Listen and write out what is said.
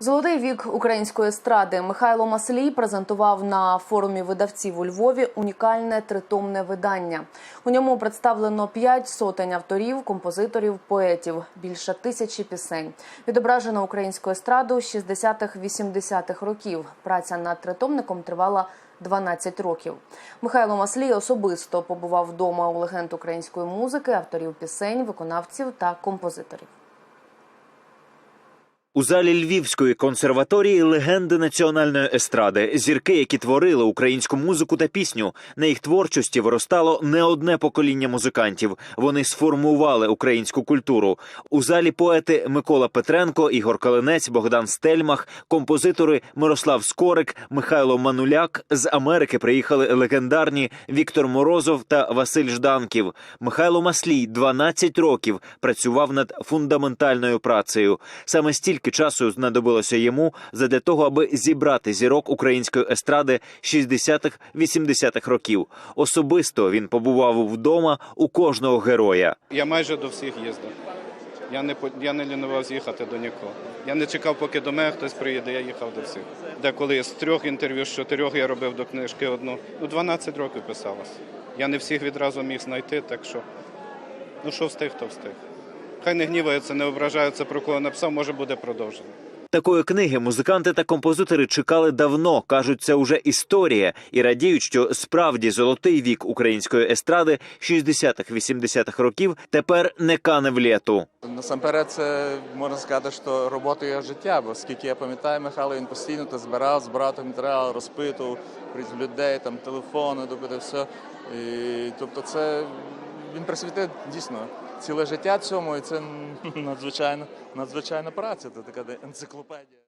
Золотий вік української естради Михайло Маслій презентував на форумі видавців у Львові унікальне тритомне видання. У ньому представлено п'ять сотень авторів, композиторів, поетів, більше тисячі пісень. Відображено українську естраду 60-х-80-х років. Праця над тритомником тривала 12 років. Михайло Маслій особисто побував вдома у легенд української музики, авторів пісень, виконавців та композиторів. У залі Львівської консерваторії легенди національної естради, зірки, які творили українську музику та пісню. На їх творчості виростало не одне покоління музикантів. Вони сформували українську культуру. У залі поети Микола Петренко, Ігор Калинець, Богдан Стельмах, композитори Мирослав Скорик, Михайло Мануляк. З Америки приїхали легендарні Віктор Морозов та Василь Жданків. Михайло Маслій 12 років працював над фундаментальною працею. Саме стільки часу знадобилося йому задля того, аби зібрати зірок української естради 60-х-80-х років. Особисто він побував вдома у кожного героя. Я майже до всіх їздив. Я не я не лінувався їхати до нікого. Я не чекав, поки до мене хтось приїде, я їхав до всіх. Деколи з трьох інтерв'ю, з чотирьох я робив до книжки одну. Ну, 12 років писалось. Я не всіх відразу міг знайти, так що ну що встиг, то встиг. Хай не гніваються, не ображаються, про кого написав, може буде продовження. Такої книги музиканти та композитори чекали давно. кажуть, це уже історія, і радіють, що справді золотий вік української естради 60-х-80-х років тепер не кане в літу. Насамперед, це можна сказати, що робота його життя, бо скільки я пам'ятаю, Михайло він постійно то збирав, збирав той матеріал, розпитував людей, там телефони, тобто все. І, тобто, це він присвятив дійсно ціле життя цьому, і це надзвичайно, надзвичайна праця. Це така енциклопедія.